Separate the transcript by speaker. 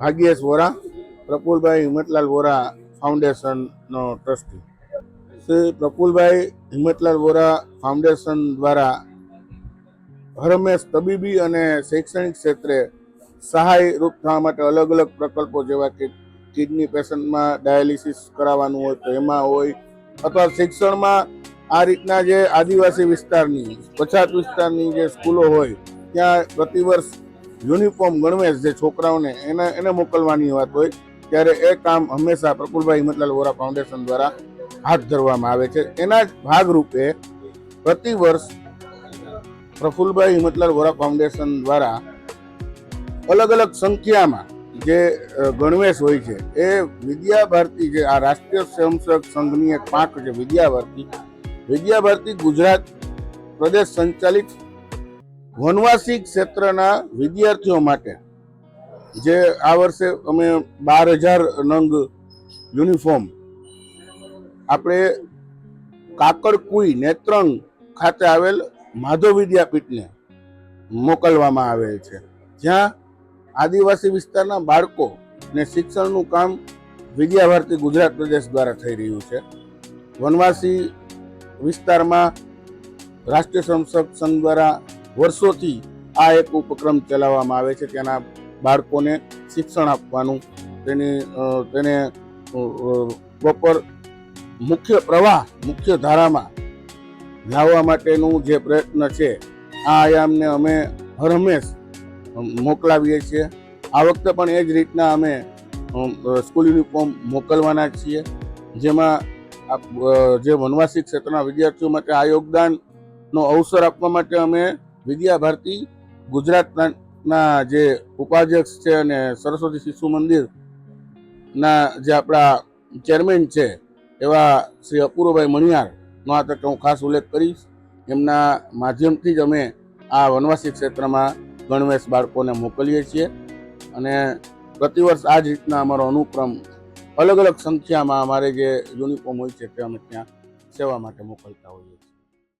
Speaker 1: ભાગ્યેશ વોરા, પ્રફુલભાઈ હિંમતલાલ વોરા ફાઉન્ડેશનનો trustee Shri Prafulbhai Himmatlal Vora foundation દ્વારા હરમેશ તબીબી અને શૈક્ષણિક ક્ષેત્રે સહાય રૂપ થવા માટે અલગ અલગ પ્રકલ્પો જેવા કે કિડની પેશન્ટમાં ડાયાલિસિસ કરાવવાનું હોય તો એમાં હોય, અથવા શિક્ષણમાં આ રીતના જે આદિવાસી વિસ્તારની, પછાત વિસ્તારની જે સ્કૂલો હોય, ત્યાં પ્રતિવર્ષ યુનિફોર્મ ગણવેશ જે છોકરાઓને, એને એને મોકલવાની વાત હોય, ત્યારે એ કામ હંમેશા પ્રફુલભાઈ હિંમતલાલ વોરા ફાઉન્ડેશન દ્વારા હાથ ધરવામાં આવે છે. એના જ ભાગરૂપે પ્રતિ વર્ષ પ્રફુલભાઈ હિંમતલાલ વોરા ફાઉન્ડેશન દ્વારા અલગ અલગ સંખ્યામાં જે ગણવેશ હોય છે, એ વિદ્યા ભારતી જે આ રાષ્ટ્રીય સ્વયંસેવક સંઘની એક પાંખ છે, વિદ્યા ભારતી. વિદ્યા ભારતી ગુજરાત પ્રદેશ સંચાલિત વનવાસી ક્ષેત્રના વિદ્યાર્થીઓ માટે જે આ વર્ષે અમે બાર હજાર નંગ યુનિફોર્મ આપણે કાકડકુઈ નેત્રંગ ખાતે આવેલ માધવ વિદ્યાપીઠને મોકલવામાં આવેલ છે. જ્યાં આદિવાસી વિસ્તારના બાળકો ને શિક્ષણનું કામ વિદ્યા ભારતી ગુજરાત પ્રદેશ દ્વારા થઈ રહ્યું છે. વનવાસી વિસ્તારમાં રાષ્ટ્રીય સંસદ સંઘ દ્વારા વર્ષોથી આ એક ઉપક્રમ ચલાવવામાં આવે છે ત્યાંના બાળકોને શિક્ષણ આપવાનું, તેની તેને પ્રોપર મુખ્ય પ્રવાહ, મુખ્ય ધારામાં લાવવા માટેનું જે પ્રયત્ન છે, આ આયામને અમે હર હંમેશ મોકલાવીએ છીએ. આ વખતે પણ એ જ રીતના અમે સ્કૂલ યુનિફોર્મ મોકલવાના છીએ, જેમાં જે વનવાસી ક્ષેત્રના વિદ્યાર્થીઓ માટે આ યોગદાનનો અવસર આપવા માટે અમે વિદ્યા ભારતી ગુજરાતના જે ઉપાધ્યક્ષ છે અને સરસ્વતી શિશુ મંદિરના જે આપણા ચેરમેન છે એવા શ્રી અપૂર્વભાઈ મણિયારનો આ તકે હું ખાસ ઉલ્લેખ કરીશ. એમના માધ્યમથી જ અમે આ વનવાસી ક્ષેત્રમાં ગણવેશ બાળકોને મોકલીએ છીએ અને પ્રતિવર્ષ આ જ રીતના અમારો અનુક્રમ અલગ અલગ સંખ્યામાં અમારે જે યુનિફોર્મ હોય છે તે અમે ત્યાં સેવા માટે મોકલતા હોઈએ છીએ.